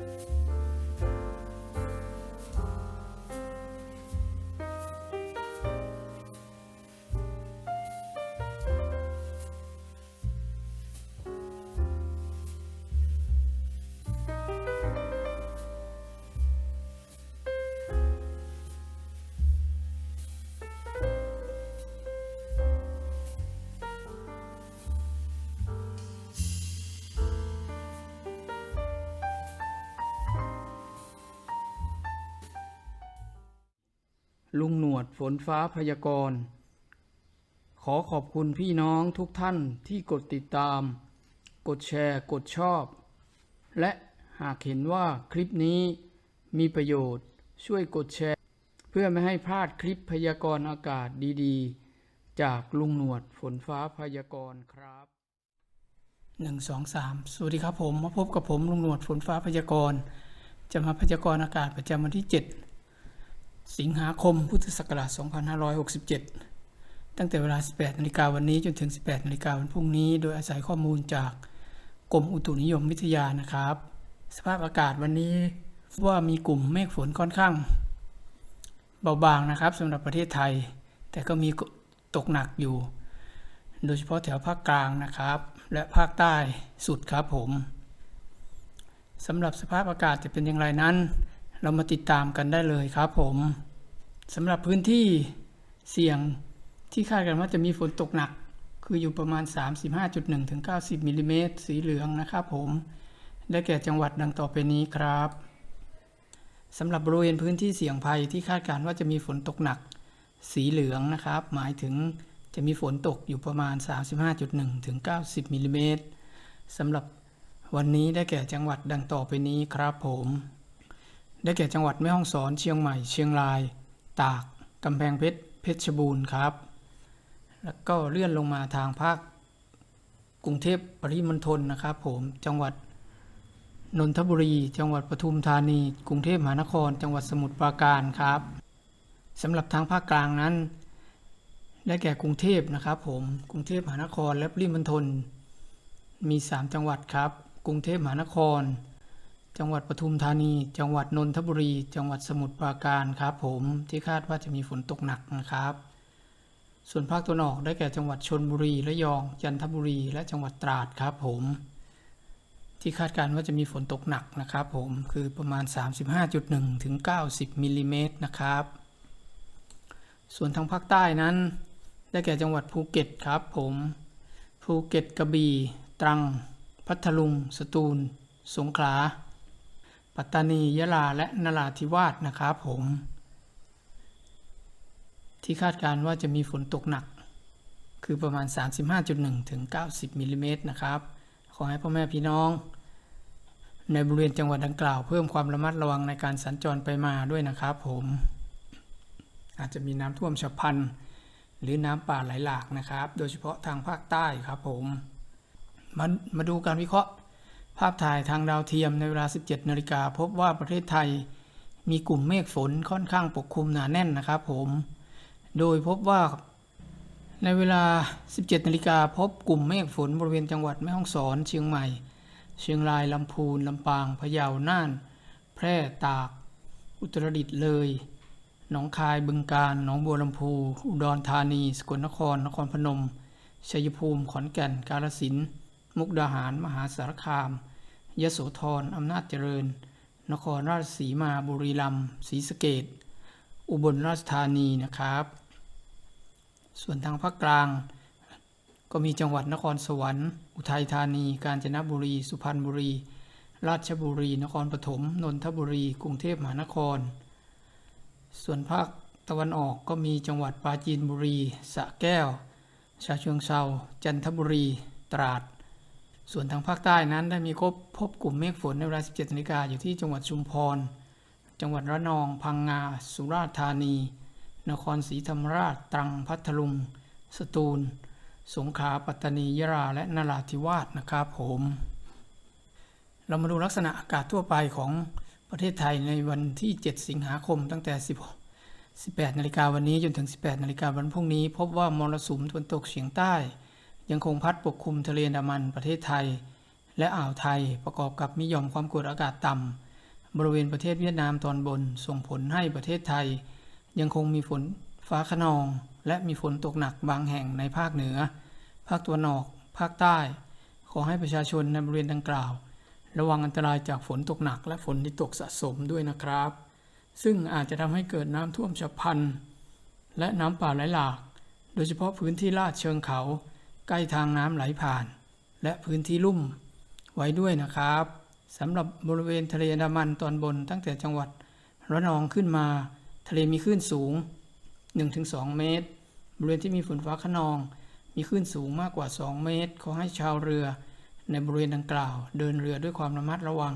you ลุงหนวดฝนฟ้าพยากรณ์ ขอขอบคุณพี่น้องทุกท่านที่กดติดตาม กดแชร์ กดชอบ และหากเห็นว่าคลิปนี้มีประโยชน์ช่วยกดแชร์ เพื่อไม่ให้พลาดคลิปพยากรณ์อากาศดีๆ จากลุงหนวดฝนฟ้าพยากรณ์ครับหนึ่งสองสามสวัสดีครับผม มาพบกับผมลุงหนวดฝนฟ้าพยากรณ์จะมาพยากรณ์อากาศประจำวันที่7 สิงหาคมพุทธศักราช 2567 ตั้งแต่เวลา 18นาฬิกาวันนี้จนถึง 18นาฬิกาวันพรุ่งนี้ โดยอาศัยข้อมูลจากกรมอุตุนิยมวิทยานะครับ สภาพอากาศวันนี้ว่ามีกลุ่มเมฆฝนค่อนข้าง เบาบางนะครับสำหรับประเทศไทย แต่ก็มีตกหนักอยู่ โดยเฉพาะแถวภาคกลางนะครับ และภาคใต้สุดครับผมสำหรับสภาพอากาศจะเป็นอย่างไรนั้น เรามาติดตามกันได้เลยครับผมสำหรับพื้นที่เสี่ยงที่คาดกันว่าจะมีฝนตกหนัก คืออยู่ประมาณ 35.1ถึง90มิลลิเมตรสีเหลืองนะครับผมได้แก่จังหวัดดังต่อไปนี้ครับสำหรับบริเวณพื้นที่เสี่ยงภัยที่คาดการณ์ว่าจะมีฝนตกหนัก สีเหลืองนะครับ หมายถึงจะมีฝนตกอยู่ประมาณ 35.1ถึง90มิลลิเมตรสำหรับวันนี้ได้แก่จังหวัดดังต่อไปนี้ครับผม ได้แก่จังหวัดแม่ฮ่องสอน เชียงใหม่ เชียงราย ตาก กำแพงเพชร เพชรบูรณ์ครับ แล้วก็เลื่อนลงมาทางภาค กรุงเทพปริมณฑลนะครับผม จังหวัดนนทบุรี จังหวัดปทุมธานี กรุงเทพมหานคร จังหวัดสมุทรปราการครับสำหรับทางภาคกลางนั้น ได้แก่กรุงเทพนะครับผม กรุงเทพมหานครและปริมณฑล มี 3 จังหวัดครับ กรุงเทพมหานคร จังหวัดปทุมธานี จังหวัดนนทบุรี จังหวัดสมุทรปราการครับผมที่คาดว่าจะมีฝนตกหนักนะครับ ส่วนภาคตะวันออกได้แก่จังหวัดชนบุรีระยอง จันทบุรี และจังหวัดตราดครับผมที่คาดการณ์ว่าจะมีฝนตกหนักนะครับผมคือประมาณ 35.1 ถึง 90มิลลิเมตรนะครับ ส่วนทางภาคใต้นั้น ได้แก่จังหวัดภูเก็ตครับผมภูเก็ตกระบี่ตรัง พัทลุง สตูล สงขลา ปัตตานียะลาและนราธิวาสนะครับผม ที่คาดการณ์ว่าจะมีฝนตกหนัก คือประมาณ 35.1 ถึง 90 มิลลิเมตรนะครับ ขอให้พ่อแม่พี่น้อง ในบริเวณจังหวัดดังกล่าวเพิ่มความระมัดระวังในการสัญจรไปมาด้วยนะครับผม อาจจะมีน้ำท่วมฉับพลันหรือน้ำป่าไหลหลากนะครับ โดยเฉพาะทางภาคใต้ครับผม มามาดูการวิเคราะห์ ภาพถ่ายทางดาวเทียมในเวลา 17นาฬิกาพบว่าประเทศไทย มีกลุ่มเมฆฝนค่อนข้างปกคลุมหนาแน่นนะครับผม โดยพบว่า ในเวลา 17นาฬิกาพบกลุ่มเมฆฝนบริเวณจังหวัดแม่ฮ่องสอน เชียงใหม่ เชียงรายลำพูนลำปางพะเยาน่าน แพร่ตาก อุตรดิตถ์เลยหนองคายบึงกาฬหนองบัวลำพู อุดรธานี สกลนคร นครพนมชัยภูมิขอนแก่น กาฬสินธุ์มุกดาหาร มหาสารคาม ยโสธรอำนาจเจริญ นครราชสีมาบุรีรัมย์ศรีสะเกดอุบลราชธานีนะครับ ส่วนทางภาคกลาง ก็มีจังหวัดนครสวรรค์ อุทัยธานี กาญจนบุรี สุพรรณบุรี ราชบุรี นครปฐม นนทบุรี กรุงเทพมหานคร ส่วนภาคตะวันออกก็มีจังหวัดปราจีนบุรีสระแก้วชาเชิงเซาจันทบุรี ตราด ส่วนทางภาคใต้นั้นได้มีพบพบกลุ่มเมฆฝนในเวลา 17นาฬิกาอยู่ที่จังหวัดชุมพร จังหวัดระนอง พังงา สุราษฎร์ธานี นครศรีธรรมราช ตรัง พัทลุง สตูล สงขลา ปัตตานี ยะลา และนราธิวาสนะครับผม เรามาดูลักษณะอากาศทั่วไปของประเทศไทยในวันที่ 7 สิงหาคม ตั้งแต่10 18นาฬิกาวันนี้จนถึง 18นาฬิกาวันพรุ่งนี้ พบว่ามรสุมตะวันตกเฉียงใต้ ยังคงพัดปกคลุมทะเลอันดามันประเทศไทย และอ่าวไทยประกอบกับมีหย่อมความกดอากาศต่บริเวณประเทศเวียดนามตอนบนส่งผลให้ประเทศไทย ยังคงมีฝนฟ้าขนอง และมีฝนตกหนักบางแห่งในภาคเหนือ ภาคตะวันออก ภาคใต้ ขอให้ประชาชนในบริเวณดังกล่าว ระวังอันตรายจากฝนตกหนักและฝนที่ตกสะสมด้วยนะครับ ซึ่งอาจจะทำให้เกิดน้ำท่วมฉับพลันและน้ำป่าไหลหลาก โดยเฉพาะพื้นที่ลาดเชิงเขา ใกล้ทางน้ำไหลผ่าน และพื้นที่ลุ่มไว้ด้วยนะครับสำหรับบริเวณทะเลอันดามันตอนบนตั้งแต่จังหวัดระนองขึ้นมา ทะเลมีคลื่นสูง 1-2 เมตร บริเวณที่มีฝนฟ้าขนอง มีคลื่นสูงมากกว่า 2 เมตร ขอให้ชาวเรือ ในบริเวณดังกล่าว เดินเรือด้วยความระมัดระวัง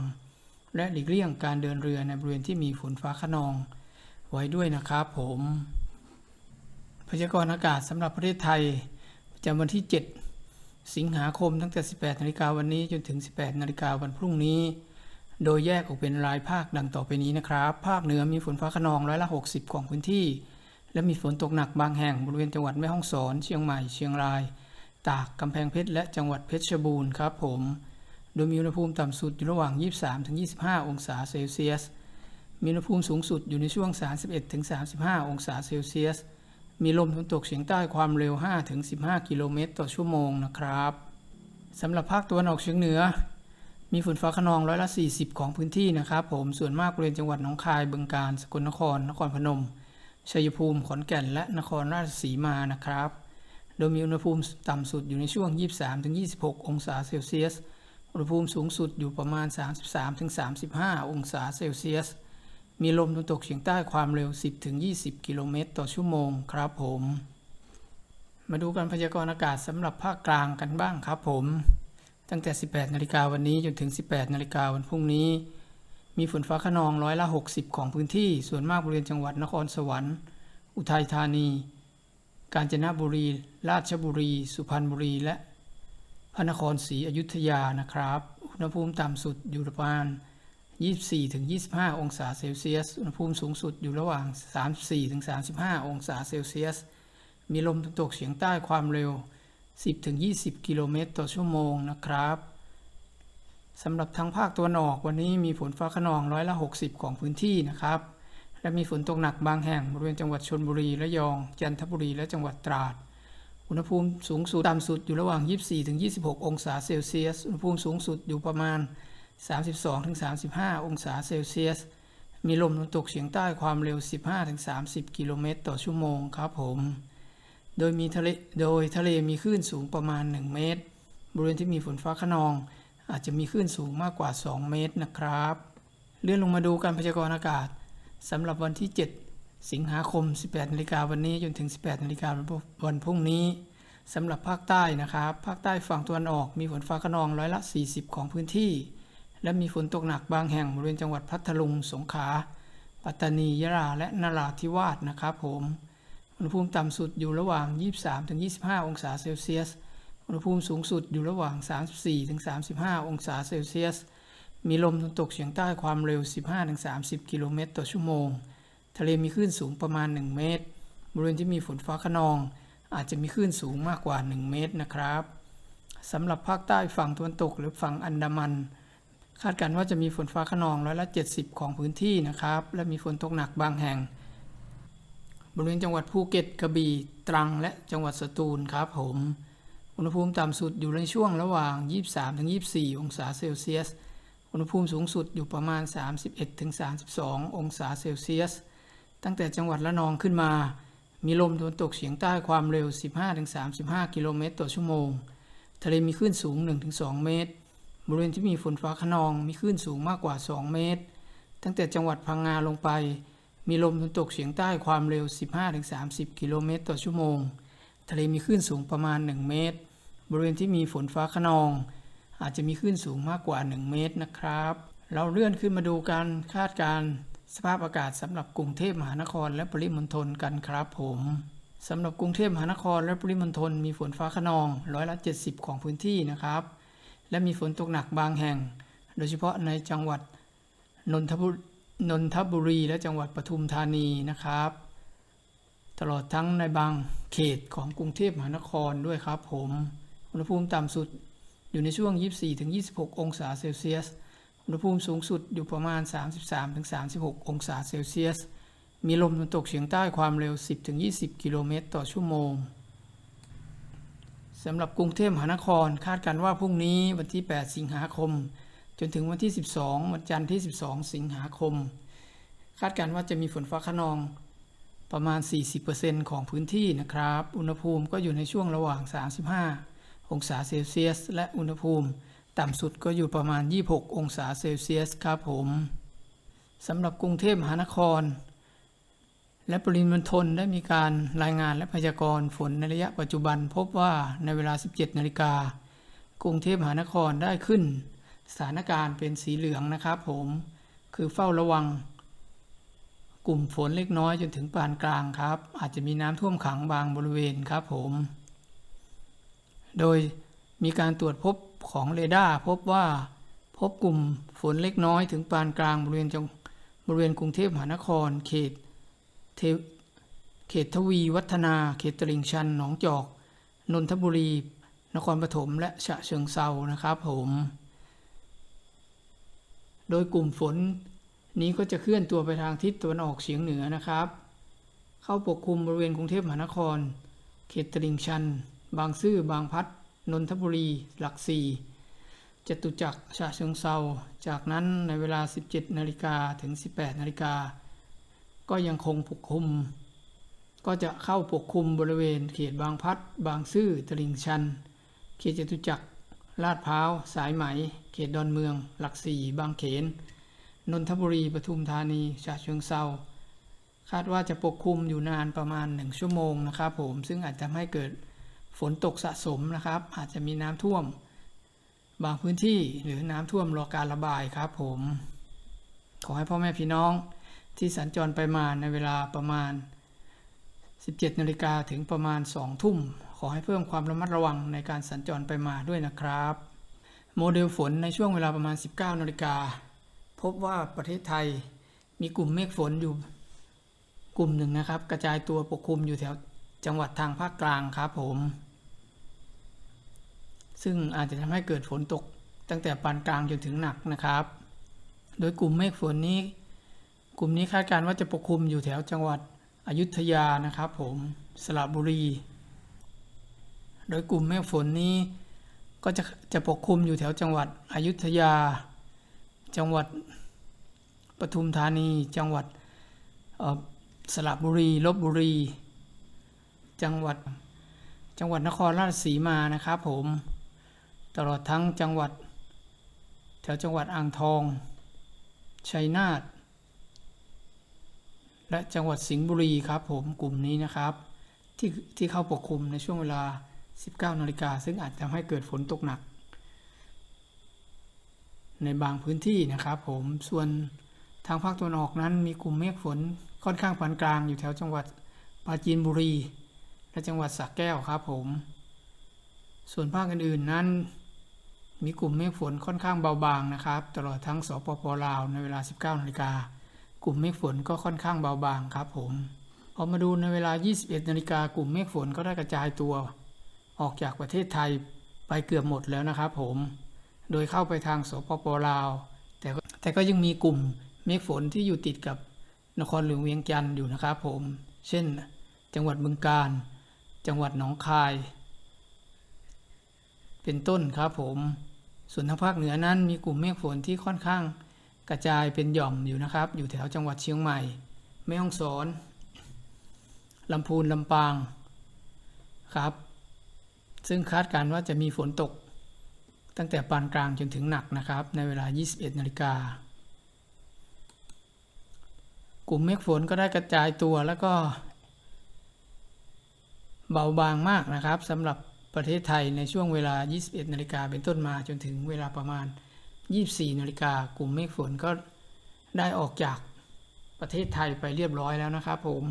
และหลีกเลี่ยงการเดินเรือในบริเวณที่มีฝนฟ้าขนอง ไว้ด้วยนะครับผม พยากรณ์อากาศสำหรับประเทศไทย จำวันที่ 7 สิงหาคมตั้งแต่ 18นาฬิกาวันนี้จนถึง 18นาฬิกาวันพรุ่งนี้ โดยแยกออกเป็นรายภาคดังต่อไปนี้นะครับ ภาคเหนือมีฝนฟ้าขนองร้อยละ 60 ของพื้นที่ และมีฝนตกหนักบางแห่งบริเวณจังหวัดแม่ฮ่องสอน เชียงใหม่ เชียงราย ตาก กำแพงเพชร และจังหวัดเพชรบูรณ์ครับผม โดยมีอุณหภูมิต่ำสุดอยู่ระหว่าง 23-25 องศาเซลเซียส มีอุณหภูมิสูงสุดอยู่ในช่วง 31-35 องศาเซลเซียส มีลมตะวันตกเฉียงใต้ความเร็ว 5-15 กิโลเมตรต่อชั่วโมงนะครับสำหรับภาคตะวันออกเฉียงเหนือ มีฝนฟ้าขนองร้อยละ 40 ของพื้นที่นะครับ ผมส่วนมากบริเวณจังหวัดหนองคายบึงกาฬสกลนคร นครพนมชัยภูมิขอนแก่นและนครราชสีมานะครับ โดยมีอุณหภูมิต่ำสุดอยู่ในช่วง 23-26 องศาเซลเซียส อุณหภูมิสูงสุดอยู่ประมาณ 33-35 องศาเซลเซียส มีลมตะวันตกเฉียงใต้ความเร็ว 10-20 กิโลเมตรต่อชั่วโมงครับผม มาดูการพยากรณ์อากาศสำหรับภาคกลางกันบ้างครับผม ตั้งแต่ 18 นาฬิกาวันนี้จนถึง 18 นาฬิกาวันพรุ่งนี้ มีฝนฟ้าขนองร้อยละ 60 ของพื้นที่ ส่วนมากบริเวณจังหวัดนครสวรรค์ อุทัยธานี กาญจนบุรี ราชบุรี สุพรรณบุรี และพระนครศรีอยุธยานะครับ อุณหภูมิต่ำสุดอยู่ประมาณ 24-25 องศาเซลเซียส อุณหภูมิสูงสุดอยู่ระหว่าง 34-35 องศาเซลเซียส มีลมตะวันตกเฉียงใต้ความเร็ว 10-20 กิโลเมตรต่อชั่วโมงนะครับสำหรับทางภาคตะวันออกวันนี้มีฝนฟ้าขนองร้อยละ 60 ของพื้นที่นะครับ และมีฝนตกหนักบางแห่งบริเวณจังหวัดชนบุรีระยอง จันทบุรีและจังหวัดตราด อุณหภูมิสูงสุดต่ำสุดอยู่ระหว่าง 24-26 องศาเซลเซียส อุณหภูมิสูงสุดอยู่ประมาณ 32-35 องศาเซลเซียส มีลมตะวันตกเฉียงใต้ความเร็ว 15-30 กิโลเมตรต่อชั่วโมงครับผม โดยมีทะเล โดยทะเลมีคลื่นสูงประมาณ 1 เมตร บริเวณที่มีฝนฟ้าขนอง อาจจะมีคลื่นสูงมากกว่า 2 เมตรนะครับ เลื่อนลงมาดูการพยากรณ์อากาศสำหรับวันที่ 7 สิงหาคม 18นาฬิกาวันนี้จนถึง 18นาฬิกาวันพรุ่งนี้สำหรับภาคใต้นะครับ ภาคใต้ฝั่งตะวันออกมีฝนฟ้าขนองร้อยละ 40 ของพื้นที่ และมีฝนตกหนักบางแห่งบริเวณจังหวัดพัทลุง สงขลา ปัตตานี ยะลา และนราธิวาสนะครับผม อุณหภูมิต่ำสุดอยู่ระหว่าง 23-25 องศาเซลเซียส อุณหภูมิสูงสุดอยู่ระหว่าง 34-35 องศาเซลเซียส มีลมตะวันตกเฉียงใต้ความเร็ว 15-30 กิโลเมตรต่อชั่วโมง ทะเลมีคลื่นสูงประมาณ 1 เมตร บริเวณที่มีฝนฟ้าขนอง อาจจะมีคลื่นสูงมากกว่า 1 เมตรนะครับสำหรับภาคใต้ฝั่งตะวันตกหรือฝั่งอันดามัน คาดการณ์ว่าจะมีฝนฟ้าขนองร้อยละ 70 ของพื้นที่นะครับ และมีฝนตกหนักบางแห่ง บริเวณจังหวัดภูเก็ตกระบี่ตรังและจังหวัดสตูลครับผม อุณหภูมิต่ำสุดอยู่ในช่วงระหว่าง 23-24 องศาเซลเซียส อุณหภูมิสูงสุดอยู่ประมาณ 31-32 องศาเซลเซียส ตั้งแต่จังหวัดละนองขึ้นมา มีลมตะวันตกเฉียงใต้ความเร็ว 15-35 กิโลเมตรต่อชั่วโมง ทะเลมีคลื่นสูง 1-2 เมตร บริเวณที่มีฝนฟ้าขนองมีคลื่นสูงมากกว่า 2 เมตร ตั้งแต่จังหวัดพังงาลงไป มีลมตะวันตกเฉียงใต้ความเร็ว 15-30 กิโลเมตรต่อชั่วโมง ทะเลมีคลื่นสูงประมาณ 1 เมตร บริเวณที่มีฝนฟ้าขนอง อาจจะมีคลื่นสูงมากกว่า 1 เมตรนะครับ เราเลื่อนขึ้นมาดูการคาดการณ์สภาพอากาศสำหรับกรุงเทพมหานครและปริมณฑลกันครับผมสำหรับกรุงเทพมหานครและปริมณฑลมีฝนฟ้าขนองร้อยละ 70 ของพื้นที่นะครับ และมีฝนตกหนักบางแห่ง โดยเฉพาะในจังหวัดนนทบุรีนนทบุรีและจังหวัดปทุมธานีนะครับ ตลอดทั้งในบางเขตของกรุงเทพมหานครด้วยครับผม อุณหภูมิต่ำสุดอยู่ในช่วง 24-26 องศาเซลเซียส อุณหภูมิสูงสุดอยู่ประมาณ 33-36 องศาเซลเซียส มีลมตะวันตกเฉียงใต้ความเร็ว 10-20 กิโลเมตรต่อชั่วโมง สำหรับกรุงเทพมหานครคาดการว่าพรุ่งนี้วันที่ 8 สิงหาคม จนถึงวันที่ 12 วันจันทร์ที่ 12 สิงหาคม คาดการว่าจะมีฝนฟ้าขนองประมาณ 40%ของพื้นที่นะครับ อุณหภูมิก็อยู่ในช่วงระหว่าง 35 องศาเซลเซียส และอุณหภูมิต่ำสุดก็อยู่ประมาณ 26 องศาเซลเซียสครับผมสำหรับกรุงเทพมหานคร และปริมณฑลได้มีการรายงานและพยากรณ์ฝนในระยะปัจจุบันพบว่าในเวลา 17 นาฬิกากรุงเทพมหานครได้ขึ้น สถานการณ์เป็นสีเหลืองนะครับผมคือเฝ้าระวัง กลุ่มฝนเล็กน้อยจนถึงปานกลางครับ อาจจะมีน้ำท่วมขังบางบริเวณครับผม โดยมีการตรวจพบของเรดาร์พบว่าพบกลุ่มฝนเล็กน้อยถึงปานกลางบริเวณจังบริเวณกรุงเทพมหานคร เขต เทเขตทวีวัฒนา เขตตลิ่งชัน หนองจอก นนทบุรี นครปฐม และฉะเชิงเซานะครับผม โดยกลุ่มฝนนี้ก็จะเคลื่อนตัวไปทางทิศตะวันออกเฉียงเหนือนะครับ เข้าปกคลุมบริเวณกรุงเทพมหานคร เขตตลิ่งชัน บางซื่อ บางพัด นนทบุรี หลักสี่จตุจักรฉะเชิงเซา จากนั้นในเวลา 17 นาฬิกาถึง 18 นาฬิกา ก็ยังคงปกคลุม ก็จะเข้าปกคลุมบริเวณเขตบางพัด บางซื่อตลิ่งชัน เขตจตุจักร ลาดพร้าว สายไหม เขตดอนเมือง หลักสี่ บางเขน นนทบุรี ปทุมธานีฉะเชิงเซาคาดว่าจะปกคลุมอยู่นานประมาณ 1 ชั่วโมงนะครับผม ซึ่งอาจจะทำให้เกิดฝนตกสะสมนะครับ อาจจะมีน้ำท่วม บางพื้นที่หรือน้ำท่วมรอการระบายครับผม ขอให้พ่อแม่พี่น้อง ที่สัญจรไปมาในเวลาประมาณ 17นาฬิกาถึงประมาณ 2 ทุ่ม ขอให้เพิ่มความระมัดระวังในการสัญจรไปมาด้วยนะครับ โมเดลฝนในช่วงเวลาประมาณ 19นาฬิกาพบว่าประเทศไทยมีกลุ่มเมฆฝนอยู่กลุ่มหนึ่งนะครับ กระจายตัวปกคลุมอยู่แถวจังหวัดทางภาคกลางครับผม ซึ่งอาจจะทำให้เกิดฝนตกตั้งแต่ปานกลางจนถึงหนักนะครับ โดยกลุ่มเมฆฝนนี้ กลุ่มนี้คาดการณ์ว่าจะปกคลุมอยู่แถวจังหวัดอยุธยานะครับผมสระบุรี โดยกลุ่มเมฆฝนนี้ก็จะจะปกคลุมอยู่แถวจังหวัดอยุธยา จังหวัดปทุมธานี จังหวัดสระบุรีลบบุรี จังหวัดจังหวัดนครราชสีมานะครับผมตลอดทั้งจังหวัด แถวจังหวัดอ่างทอง ชัยนาท และจังหวัดสิงห์บุรีครับผมกลุ่มนี้นะครับ ที่ที่เข้าปกคลุมในช่วงเวลา 19นาฬิกาซึ่งอาจจะทำให้เกิดฝนตกหนัก ในบางพื้นที่นะครับผมส่วนทางภาคตะวันออกนั้นมีกลุ่มเมฆฝนค่อนข้างปานกลางอยู่แถวจังหวัดปราจีนบุรี และจังหวัดสระแก้วครับผม ส่วนภาคอื่นๆนั้น มีกลุ่มเมฆฝนค่อนข้างเบาบางนะครับ ตลอดทั้งสปปลาวในเวลา 19นาฬิกา กลุ่มเมฆฝนก็ค่อนข้างเบาบางครับผมพอมาดูในเวลา 21 นาฬิกากลุ่มเมฆฝนก็ได้กระจายตัว ออกจากประเทศไทยไปเกือบหมดแล้วนะครับผม โดยเข้าไปทางสปปลาว แต่แต่ก็ยังมีกลุ่มเมฆฝนที่อยู่ติดกับนครหลวงเวียงจันทร์อยู่นะครับผม เช่น จังหวัดบึงกาฬ จังหวัดหนองคาย เป็นต้นครับผม ส่วนทางภาคเหนือนั้นมีกลุ่มเมฆฝนที่ค่อนข้าง กระจายเป็นหย่อมอยู่นะครับ อยู่แถวจังหวัดเชียงใหม่ แม่ฮ่องสอนลำพูนลำปางครับ ซึ่งคาดการณ์ว่าจะมีฝนตก ตั้งแต่ปานกลางจนถึงหนักนะครับ ในเวลา 21 นาฬิกากลุ่มเมฆฝนก็ได้กระจายตัวแล้วก็ เบาบางมากนะครับสำหรับประเทศไทยในช่วงเวลา 21 นาฬิกาเป็นต้นมาจนถึงเวลาประมาณ 24นาฬิกากลุ่มเมฆฝนก็ได้ออกจากประเทศไทยไปเรียบร้อยแล้วนะครับผม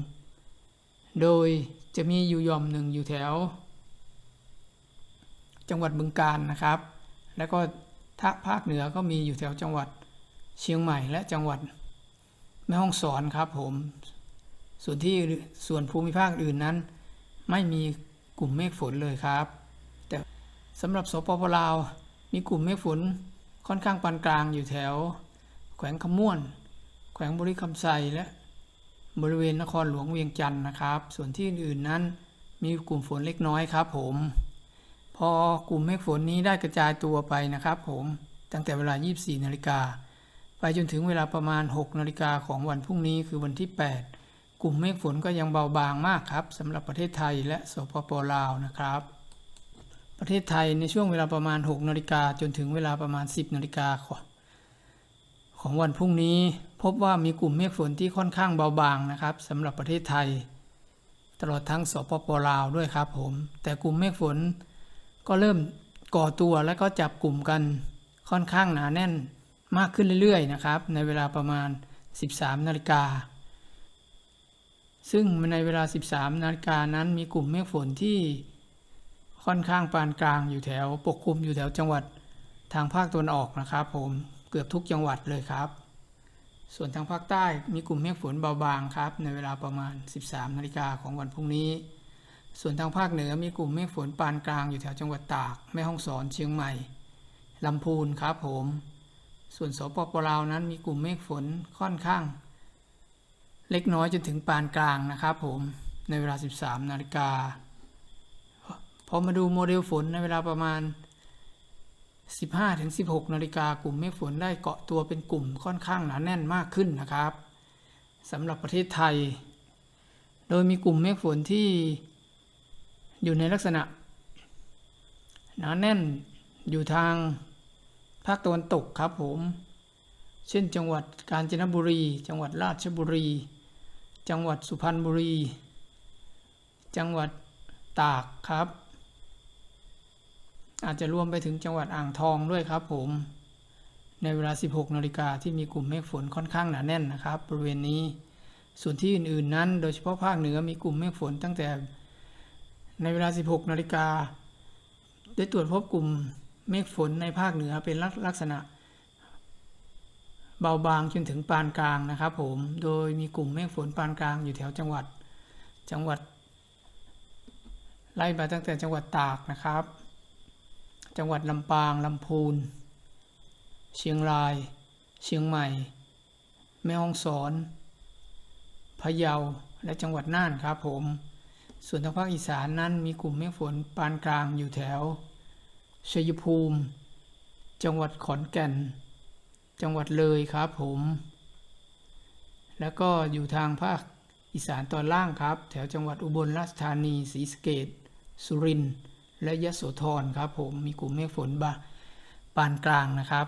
โดยจะมีอยู่ยอมหนึ่งอยู่แถว จังหวัดบึงกาฬนะครับ แล้วก็ทภาคเหนือก็มีอยู่แถวจังหวัดเชียงใหม่และจังหวัดแม่ฮ่องสอนครับผม ส่วนที่ส่วนภูมิภาคอื่นนั้น ไม่มีกลุ่มเมฆฝนเลยครับ แต่สำหรับสปปลาวมีกลุ่มเมฆฝน ค่อนข้างปานกลางอยู่แถว แขวงขม่วน แขวงบริคำไซและบริเวณนครหลวงเวียงจันทร์นะครับ ส่วนที่อื่นๆนั้นมีกลุ่มฝนเล็กน้อยครับผม พอกลุ่มเมฆฝนนี้ได้กระจายตัวไปนะครับผมตั้งแต่เวลา 24 นาฬิกา ไปจนถึงเวลาประมาณ 6 นาฬิกาของวันพรุ่งนี้คือวันที่ 8 กลุ่มเมฆฝนก็ยังเบาบางมากครับสำหรับประเทศไทยและสปปลาวนะครับ ประเทศไทยในช่วงเวลาประมาณ 6นาฬิกาจนถึงเวลาประมาณ 10นาฬิกาของวันพรุ่งนี้พบว่ามีกลุ่มเมฆฝนที่ค่อนข้างเบาบางนะครับสำหรับประเทศไทย ตลอดทั้งสปปลาวด้วยครับผม แต่กลุ่มเมฆฝนก็เริ่มก่อตัวและก็จับกลุ่มกันค่อนข้างหนาแน่นมากขึ้นเรื่อยๆนะครับ ในเวลาประมาณ 13นาฬิกาซึ่งในเวลา 13นาฬิกานั้นมีกลุ่มเมฆฝนที่ ค่อนข้างปานกลางอยู่แถวปกคลุมอยู่แถวจังหวัดทางภาคตะวันออกนะครับผมเกือบทุกจังหวัดเลยครับ ส่วนทางภาคใต้มีกลุ่มเมฆฝนเบาบางครับ ในเวลาประมาณ 13นาฬิกาของวันพรุ่งนี้ ส่วนทางภาคเหนือมีกลุ่มเมฆฝนปานกลางอยู่แถวจังหวัดตากแม่ฮ่องสอนเชียงใหม่ลำพูนครับผม ส่วนสปปลาวนั้นมีกลุ่มเมฆฝนค่อนข้าง เล็กน้อยจนถึงปานกลางนะครับผมในเวลา 13นาฬิกา พอมาดูโมเดลฝนในเวลาประมาณ 15-16 นาฬิกากลุ่มเมฆฝนได้เกาะตัวเป็นกลุ่มค่อนข้างหนาแน่นมากขึ้นนะครับสำหรับประเทศไทย โดยมีกลุ่มเมฆฝนที่อยู่ในลักษณะ หนาแน่นอยู่ทางภาคตะวันตกครับผม เช่นจังหวัดกาญจนบุรี จังหวัดราชบุรี จังหวัดสุพรรณบุรี จังหวัดตากครับ อาจจะรวมไปถึงจังหวัดอ่างทองด้วยครับผม ในเวลา 16นาฬิกาที่มีกลุ่มเมฆฝนค่อนข้างหนาแน่นนะครับ บริเวณนี้ ส่วนที่อื่นๆนั้น โดยเฉพาะภาคเหนือมีกลุ่มเมฆฝนตั้งแต่ ในเวลา 16นาฬิกาได้ตรวจพบกลุ่มเมฆฝนในภาคเหนือเป็นลักษณะ เบาบางจนถึงปานกลางนะครับ ผม โดยมีกลุ่มเมฆฝนปานกลางอยู่แถวจังหวัด จังหวัด ไล่มาตั้งแต่จังหวัดตากนะครับ จังหวัดลำปางลำพูน เชียงราย เชียงใหม่ แม่ฮ่องสอน พะเยา และจังหวัดน่านครับผม ส่วนทางภาคอีสานนั้นมีกลุ่มเมฆฝนปานกลางอยู่แถว ชัยภูมิ จังหวัดขอนแก่น จังหวัดเลยครับผม แล้วก็อยู่ทางภาคอีสานตอนล่างครับ แถวจังหวัดอุบลราชธานีศรีสะเกษสุรินทร์ และยะโสธรครับผมมีกลุ่มเมฆฝนบาปานกลางนะครับ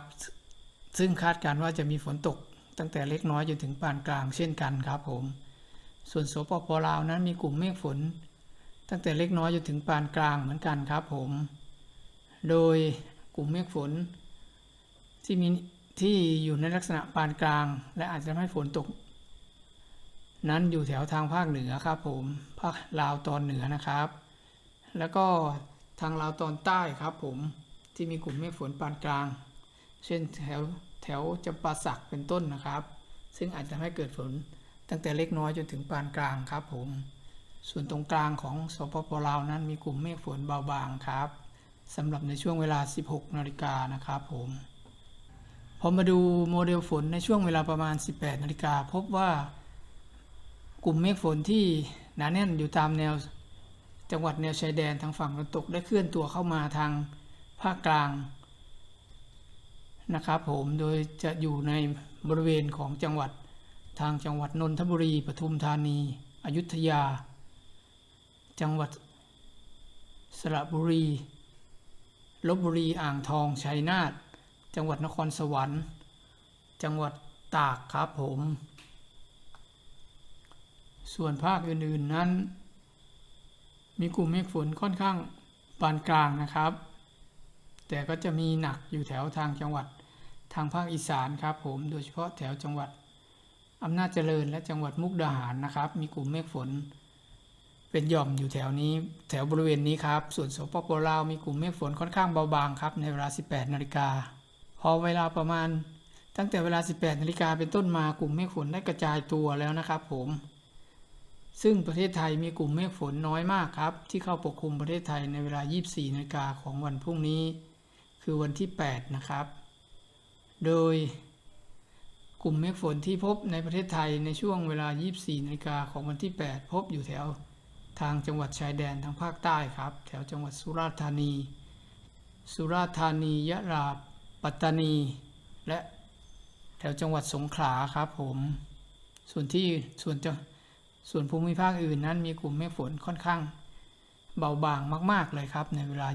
ซึ่งคาดการณ์ว่าจะมีฝนตกตั้งแต่เล็กน้อยจนถึงปานกลางเช่นกันครับผม ส่วนสปปลาวนั้นมีกลุ่มเมฆฝน ตั้งแต่เล็กน้อยจนถึงปานกลางเหมือนกันครับผม โดยกลุ่มเมฆฝน ที่มีที่อยู่ในลักษณะปานกลาง และอาจจะทำให้ฝนตก นั้นอยู่แถวทางภาคเหนือครับผม ภาคลาวตอนเหนือนะครับ แล้วก็ ทางลาวตอนใต้ครับผมที่มีกลุ่มเมฆฝนปานกลาง เช่นแถวแถวจำปาสักเป็นต้นนะครับ ซึ่งอาจจะทำให้เกิดฝนตั้งแต่เล็กน้อยจนถึงปานกลางครับผม ส่วนตรงกลางของสปปลาวนั้นมีกลุ่มเมฆฝนเบาบางครับสำหรับในช่วงเวลา 16 นาฬิกานะครับผมพอมาดูโมเดลฝนในช่วงเวลาประมาณ 18 นาฬิกาพบว่ากลุ่มเมฆฝนที่หนาแน่นอยู่ตามแนว จังหวัดแนวชายแดนทางฝั่งตะวันตกได้เคลื่อนตัวเข้ามาทางภาคกลางนะครับผมโดยจะอยู่ในบริเวณของจังหวัดทางจังหวัดนนทบุรีปทุมธานี อยุธยา จังหวัดสระบุรีลบบุรีอ่างทองชัยนาทจังหวัดนครสวรรค์ จังหวัดตากครับผม ส่วนภาคอื่นๆนั้น มีกลุ่มเมฆฝนค่อนข้างปานกลางนะครับ แต่ก็จะมีหนักอยู่แถวทางจังหวัดทางภาคอีสานครับผมโดยเฉพาะแถวจังหวัดอำนาจเจริญและจังหวัดมุกดาหารนะครับ มีกลุ่มเมฆฝน เป็นหย่อมอยู่แถวนี้ แถวบริเวณนี้ครับ ส่วนสปปลาวมีกลุ่มเมฆฝนค่อนข้างเบาบางครับในเวลา 18 นาฬิกาพอเวลาประมาณตั้งแต่เวลา 18 นาฬิกาเป็นต้นมากลุ่มเมฆฝนได้กระจายตัวแล้วนะครับผม ซึ่งประเทศไทยมีกลุ่มเมฆฝนน้อยมากครับ ที่เข้าปกคลุมประเทศไทยในเวลา 24นาฬิกาของวันพรุ่งนี้ คือวันที่ 8 นะครับ โดย กลุ่มเมฆฝนที่พบในประเทศไทยในช่วงเวลา 24นาฬิกาของวันที่ 8 พบอยู่แถวทางจังหวัดชายแดนทางภาคใต้ครับ แถวจังหวัดสุราษฎร์ธานี สุราษฎร์ธานียะลาปัตตานี และแถวจังหวัดสงขลาครับผม ส่วนที่ส่วนจะ ส่วนภูมิภาคอื่นนั้นมีกลุ่มเมฆฝนค่อนข้าง เบาบางมาก ๆ เลยครับ ในเวลา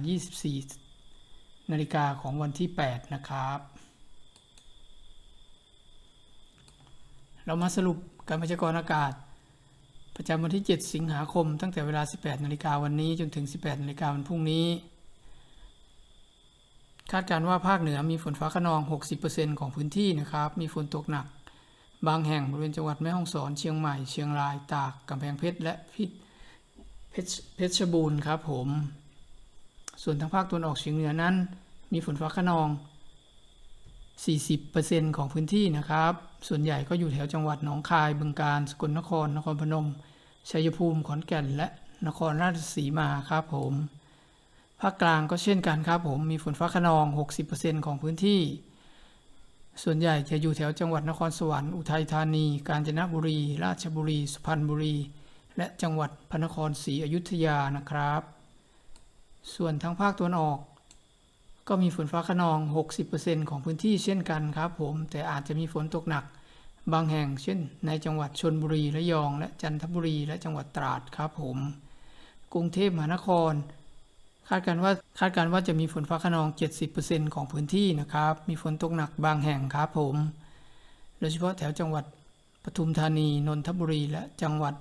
24 นาฬิกาของวันที่ 8 นะครับ เรามาสรุปการพยากรณ์อากาศ ประจำวันที่ 7 สิงหาคม ตั้งแต่เวลา 18 นาฬิกาวันนี้จนถึง 18 นาฬิกาวันพรุ่งนี้ คาดการณ์ว่าภาคเหนือมีฝนฟ้าขนอง 60%ของพื้นที่นะครับ มีฝนตกหนัก บางแห่งบริเวณจังหวัดแม่ฮ่องสอน เชียงใหม่ เชียงราย ตาก กำแพงเพชร และพิษเพชรบูรณ์ครับผม ส่วนทางภาคตะวันออกเฉียงเหนือนั้น มีฝนฟ้าขนอง 40%ของพื้นที่นะครับ ส่วนใหญ่ก็อยู่แถวจังหวัดหนองคาย บึงกาฬ สกลนคร นครพนม ชัยภูมิ ขอนแก่น และนครราชสีมาครับผม ภาคกลางก็เช่นกันครับผม มีฝนฟ้าขนอง 60%ของพื้นที่ ส่วนใหญ่จะอยู่แถวจังหวัดนครสวรรค์อุทัยธานี กาญจนบุรี ราชบุรี สุพรรณบุรี และจังหวัดพระนครศรีอยุธยานะครับ ส่วนทางภาคตะวันออก ก็มีฝนฟ้าขนอง 60%ของพื้นที่เช่นกันครับผม แต่อาจจะมีฝนตกหนัก บางแห่งเช่น ในจังหวัดชนบุรีระยอง และจันทบุรีและจังหวัดตราดครับผม กรุงเทพมหานคร คาดการณ์ว่าคาดการณ์ว่าจะมีฝนฟ้าขนอง 70%ของพื้นที่นะครับ มีฝนตกหนักบางแห่งครับผม โดยเฉพาะแถวจังหวัดปทุมธานี นนทบุรี และจังหวัด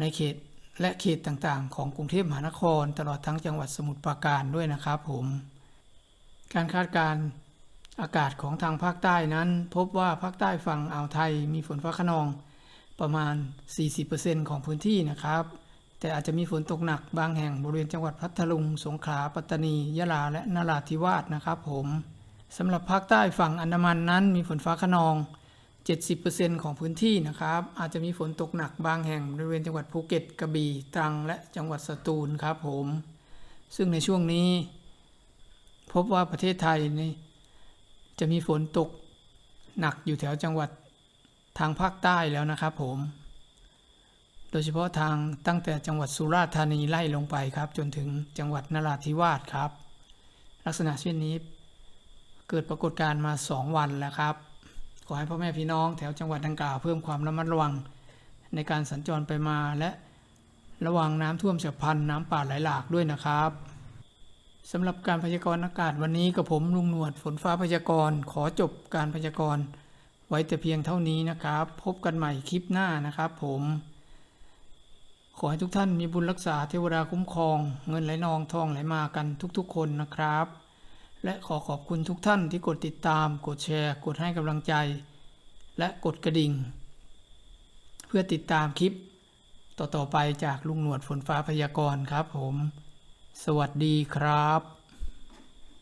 ในเขตและเขตต่างๆ ของกรุงเทพมหานคร ตลอดทั้งจังหวัดสมุทรปราการด้วยนะครับผม การคาดการณ์อากาศของทางภาคใต้นั้น พบว่าภาคใต้ฝั่งอ่าวไทยมีฝนฟ้าขนองประมาณ 40%ของพื้นที่นะครับ แต่อาจจะมีฝนตกหนักบางแห่งบริเวณจังหวัดพัทลุง สงขลา ปัตตานี ยะลา และนราธิวาสนะครับผมสำหรับภาคใต้ฝั่งอันดามันนั้นมีฝนฟ้าขนอง 70%ของพื้นที่นะครับ อาจจะมีฝนตกหนักบางแห่งบริเวณจังหวัดภูเก็ตกระบี่ตรังและจังหวัดสตูลครับผม ซึ่งในช่วงนี้ พบว่าประเทศไทยนี่จะมีฝนตกหนักอยู่แถวจังหวัดทางภาคใต้แล้วนะครับผม โดยเฉพาะทางตั้งแต่จังหวัดสุราษฎร์ธานีไล่ลงไปครับ จนถึงจังหวัดนราธิวาสครับ ลักษณะเช่นนี้เกิดปรากฏการณ์มา 2 วันแล้วครับ ขอให้พ่อแม่พี่น้องแถวจังหวัดดังกล่าวเพิ่มความระมัดระวังในการสัญจรไปมาและระวังน้ำท่วมฉับพลันน้ำป่าไหลหลากด้วยนะครับสำหรับการพยากรณ์อากาศวันนี้กับผมลุงหนวดฝนฟ้าพยากรณ์ขอจบการพยากรณ์ไว้แต่เพียงเท่านี้นะครับ พบกันใหม่คลิปหน้านะครับผม ขอให้ทุกท่านมีบุญรักษาเทวดาคุ้มครอง เงินไหลนองทองไหลมากันทุกๆคนนะครับ และขอขอบคุณทุกท่านที่กดติดตาม กดแชร์ กดให้กำลังใจ และกดกระดิ่ง เพื่อติดตามคลิป ต่อๆไปจากลุงหนวดฝนฟ้าพยากรณ์ครับผม สวัสดีครับ